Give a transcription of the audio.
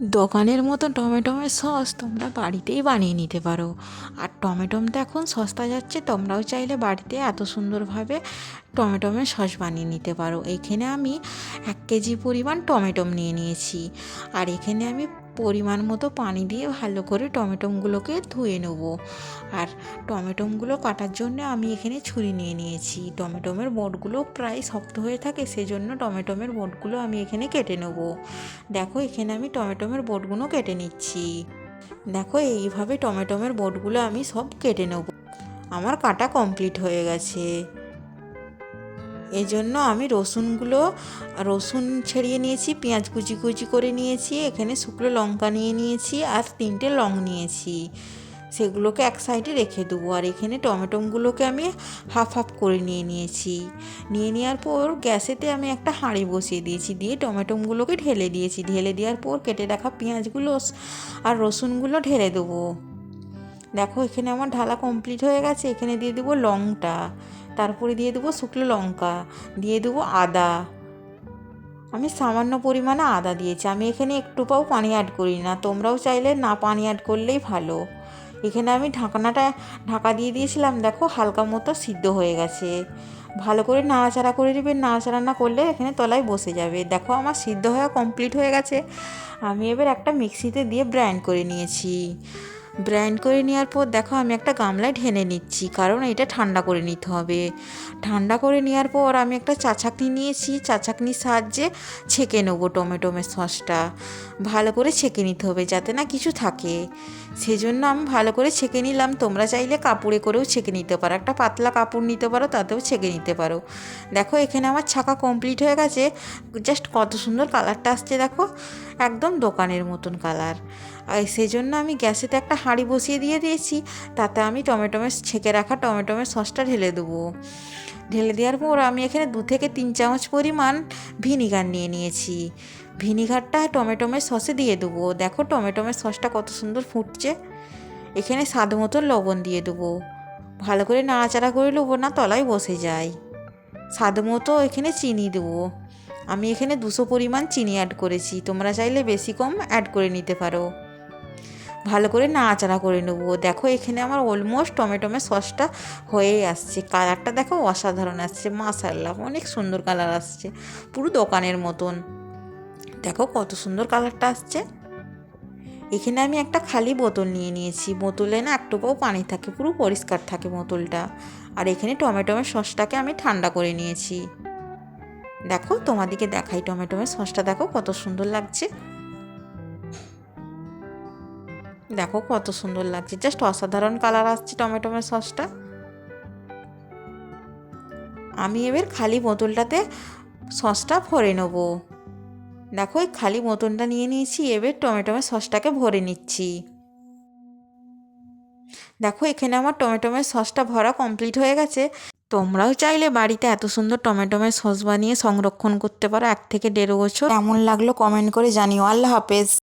দোকানের মতো টমেটোমের সস তোমরা বাড়িতেই বানিয়ে নিতে পারো। আর টমেটোম তো এখন সস্তা যাচ্ছে, তোমরাও চাইলে বাড়িতে এত সুন্দরভাবে টমেটোমের সস বানিয়ে নিতে পারো। এখানে আমি এক কেজি পরিমাণ টমেটোম নিয়ে নিয়েছি। আর এখানে আমি পরিমাণ মতো পানি দিয়ে ভালো করে টমেটোগুলোকে ধুয়ে নেব। আর টমেটোগুলো কাটার জন্য আমি এখানে ছুরি নিয়ে নিয়েছি। টমেটোমের বোটগুলো প্রায় শক্ত হয়ে থাকে, সেজন্য টমেটোমের বোটগুলো আমি এখানে কেটে নেব। দেখো, এখানে আমি টমেটোমের বোটগুলো কেটে নিচ্ছি। দেখো, এইভাবে টমেটোমের বোটগুলো আমি সব কেটে নেব। আমার কাটা কমপ্লিট হয়ে গেছে। এই জন্য আমি রসুনগুলো, রসুন ছাড়িয়ে নিয়েছি, পেঁয়াজ কুচি কুচি করে নিয়েছি, এখানে শুকনো লঙ্কা নিয়ে নিয়েছি আর তিনটে লং নিয়েছি। সেগুলোকে এক সাইডে রেখে দেবো আর এখানে টমেটোগুলোকে আমি হাফ হাফ করে নিয়ে নিয়েছি। নিয়ে নেওয়ার পর গ্যাসেতে আমি একটা হাঁড়ি বসিয়ে দিয়েছি, দিয়ে টমেটোগুলোকে ঢেলে দিয়েছি। ঢেলে দেওয়ার পর কেটে রাখা পেঁয়াজগুলো আর রসুনগুলো ঢেলে দেবো। দেখো এখানে আমার ঢালা কমপ্লিট হয়ে গেছে, এখানে দিয়ে দেবো লংটা। তারপরে দিয়ে দেবো শুকনো লঙ্কা, দিয়ে দেবো আদা। আমি সামান্য পরিমাণে আদা দিয়েছি। আমি এখানে একটু পাও পানি অ্যাড করি না। তোমরাও চাইলে না পানি অ্যাড করলেই ভালো। এখানে আমি ঢাকনাটা, ঢাকা দিয়ে দিয়েছিলাম, দেখো হালকা মতো সিদ্ধ হয়ে গেছে। ভালো করে নাড়াচাড়া করে দেবে নাড়াচাড়া না করলে এখানে তলায় বসে যাবে। দেখো আমার সিদ্ধ হওয়া কমপ্লিট হয়ে গেছে। আমি এবার একটা মিক্সিতে দিয়ে ব্র্যান্ড করে নিয়েছি। ব্র্যান্ড করে নেওয়ার পর দেখো আমি একটা গামলায় ঢেলে নিচ্ছি, কারণ এটা ঠান্ডা করে নিতে হবে। ঠান্ডা করে নেওয়ার পর আমি একটা চাচাকনি নিয়েছি, চাচাকনির সাহায্যে ছেঁকে নেব টমেটোমের সসটা। ভালো করে ছেঁকে নিতে হবে যাতে না কিছু থাকে। সেজন্য আমি ভালো করে ছেঁকে নিলাম। তোমরা চাইলে কাপড়ে করেও ছেঁকে নিতে পারো। একটা পাতলা কাপড় নিতে পারো, তাতেও ছেঁকে নিতে পারো। দেখো, এখানে আমার ছাকা কমপ্লিট হয়ে গেছে। জাস্ট কত সুন্দর কালারটা আসছে দেখো। একদম দোকানের মতন কালার। আর সেই জন্য আমি গ্যাসেতে একটা হাঁড়ি বসিয়ে দিয়ে দিয়েছি, তাতে আমি টমেটোমের ছেঁকে রাখা টমেটোমের সসটা ঢেলে দেবো। ঢেলে দেওয়ার পর আমি এখানে দু থেকে তিন চামচ পরিমাণ ভিনিগার নিয়ে নিয়েছি। ভিনিগারটা টমেটোমের সসে দিয়ে দেবো। দেখো টমেটোমের সসটা কত সুন্দর ফুটছে। এখানে স্বাদ মতো লবণ দিয়ে দেবো। ভালো করে নাড়াচাড়া করে নেব না, তলায় বসে যায়। স্বাদ মতো এখানে চিনি দেবো। আমি এখানে দুশো পরিমাণ চিনি অ্যাড করেছি। তোমরা চাইলে বেশি কম অ্যাড করে নিতে পারো। ভালো করে নাড়াচাড়া করে নেব। দেখো এখানে আমার অলমোস্ট টমেটোমে সসটা হয়েই আসছে। কালারটা দেখো অসাধারণ আসছে মাসাল্লাহ অনেক সুন্দর কালার আসছে, পুরো দোকানের মতন। দেখো কত সুন্দর কালারটা আসছে। এখানে আমি একটা খালি বোতল নিয়ে নিয়েছি। বোতলে না একটুকুও পানি থাকে, পুরো পরিষ্কার থাকে বোতলটা। আর এখানে টমেটোমের সসটাকে আমি ঠান্ডা করে নিয়েছি। দেখো তোমাদিকে দেখাই টমেটোমের সসটা। দেখো কত সুন্দর লাগছে। দেখো কত সুন্দর লাগছে। জাস্ট অসাধারণ কালার আসছে টমেটোমের সসটা। আমি এবার খালি বোতলটাতে সসটা ভরে নেব। দেখো, এই খালি বোতলটা নিয়ে নিয়েছি, এবার টমেটোমের সসটাকে ভরে নিচ্ছি। দেখো, এখানে আমার টমেটোমের সসটা ভরা কমপ্লিট হয়ে গেছে। তোমরাও চাইলে বাড়িতে এত সুন্দর টমেটোমের সস বানিয়ে সংরক্ষণ করতে পারো এক থেকে দেড় বছর। কেমন লাগল কমেন্ট করে জানিও। আল্লাহ হাফেজ।